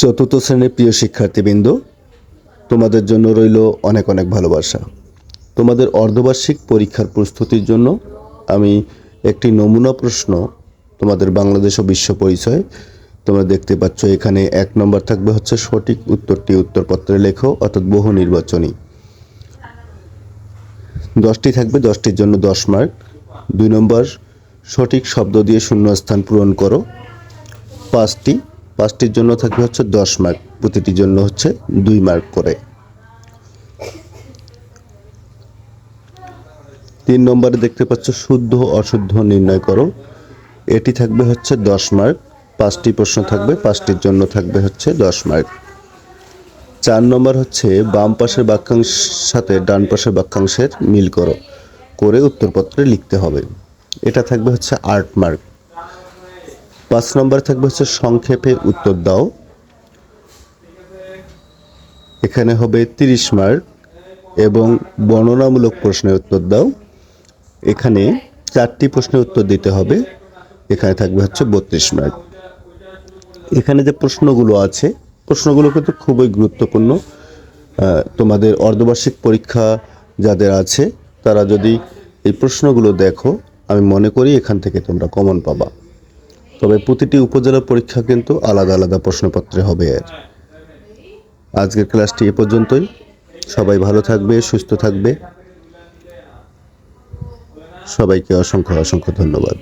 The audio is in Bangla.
চতুর্থ শ্রেণির প্রিয় শিক্ষার্থীবৃন্দ, তোমাদের জন্য রইল অনেক অনেক ভালোবাসা। তোমাদের অর্ধবার্ষিক পরীক্ষার প্রস্তুতির জন্য আমি একটি নমুনা প্রশ্ন তোমাদের বাংলাদেশ ও বিশ্ব পরিচয়, তোমরা দেখতে পাচ্ছ এখানে এক নম্বর থাকবে হচ্ছে সঠিক উত্তরটি উত্তরপত্রে লেখো, অর্থাৎ বহু নির্বাচনী। দশটি থাকবে, দশটির জন্য দশ মার্ক। দুই নম্বর, সঠিক শব্দ দিয়ে শূন্যস্থান পূরণ করো। পাঁচটি পাঁচটির জন্য থাকবে হচ্ছে দশ মার্ক প্রতিটির জন্য হচ্ছে দুই মার্ক করে। তিন নম্বরে দেখতে পাচ্ছ শুদ্ধ অশুদ্ধ নির্ণয় করো এটি থাকবে হচ্ছে দশ মার্ক পাঁচটি প্রশ্ন থাকবে, পাঁচটির জন্য থাকবে হচ্ছে দশ মার্ক চার নম্বর হচ্ছে বাম পাশের বাক্যাংশের সাথে ডান পাশের বাক্যাংশের মিল করো, করে উত্তরপত্রে লিখতে হবে। এটা থাকবে হচ্ছে আট মার্ক পাঁচ নম্বর থাকবে হচ্ছে সংক্ষেপে উত্তর দাও। এখানে হবে তিরিশ মার্ক এবং বর্ণনামূলক প্রশ্নের উত্তর দাও। এখানে চারটি প্রশ্নের উত্তর দিতে হবে, এখানে থাকবে হচ্ছে বত্রিশ মার্ক। এখানে যে প্রশ্নগুলো আছে, প্রশ্নগুলো কিন্তু খুবই গুরুত্বপূর্ণ। তোমাদের অর্ধবার্ষিক পরীক্ষা যাদের আছে, তারা যদি এই প্রশ্নগুলো দেখো, আমি মনে করি এখান থেকে তোমরা কমন পাবা। তবে প্রতিটি উপজেলা পরীক্ষা কিন্তু আলাদা আলাদা প্রশ্নপত্রে হবে। এর আজকের ক্লাসটি এ পর্যন্তই। সবাই ভালো থাকবে, সুস্থ থাকবে। সবাইকে অসংখ্য অসংখ্য ধন্যবাদ।